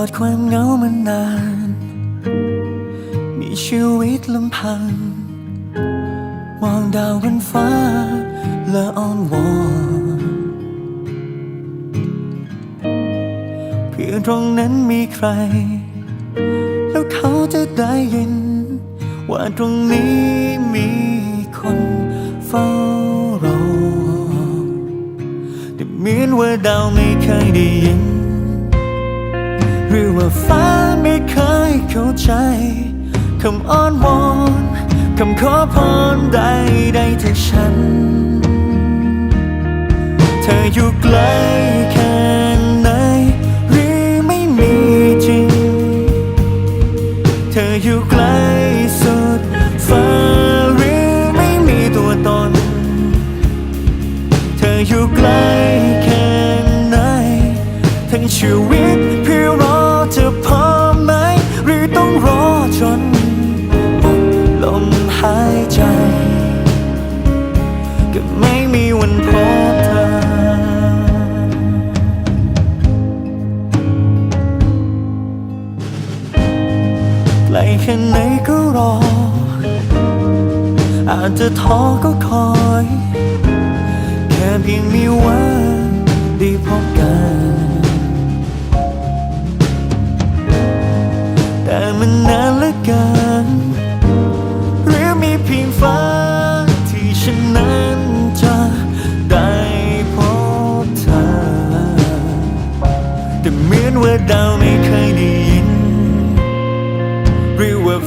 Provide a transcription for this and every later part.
อดความเหงามานาน มีชีวิตลำพัง มองดาวบนฟ้าและอ้อนวอนเพื่อตรงนั้นมีใคร แล้วเขาจะได้ยิน ว่าตรงนี้มีคนเฝ้ารอแต่เหมือนว่าดาวไม่เคยได้ยิน หรือว่าฟ้าไม่เคยเข้าใจคำอ้อนวอนคำขอพรใดใดๆจากฉัน เธออยู่ไกลแค่ไหนหรือไม่มีจริง เธออยู่ไกลสุดฟ้าหรือไม่มีตัวตน เธออยู่ไกลแค่ไหนทั้งชีวิต แค่ไหนก็รอ อาจจะท้อก็คอย แค่เพียงมีวันได้พบกัน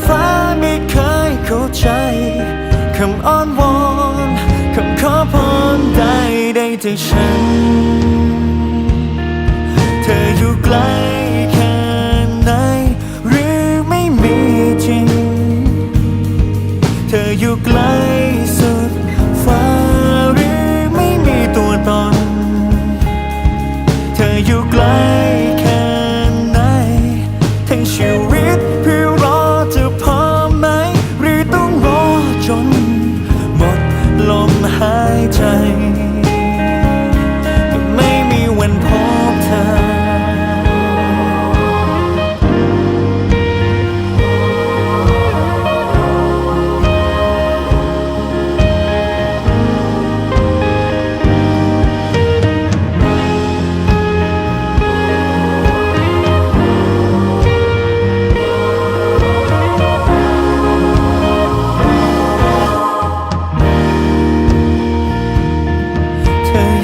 ฟ้าไม่เคยเข้าใจคำอ้อนวอนคำขอพรใดใดจากฉัน เธออยู่ไกลแค่ไหนหรือไม่มีจริง เธออยู่ไกลสุดฟ้าหรือไม่มีตัวตน เธออยู่ไกล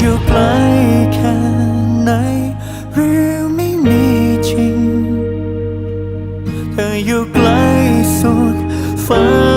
อยู่ไกลแค่ไหน หรือไม่มีจริง เธออยู่ไกลสุดฟ้า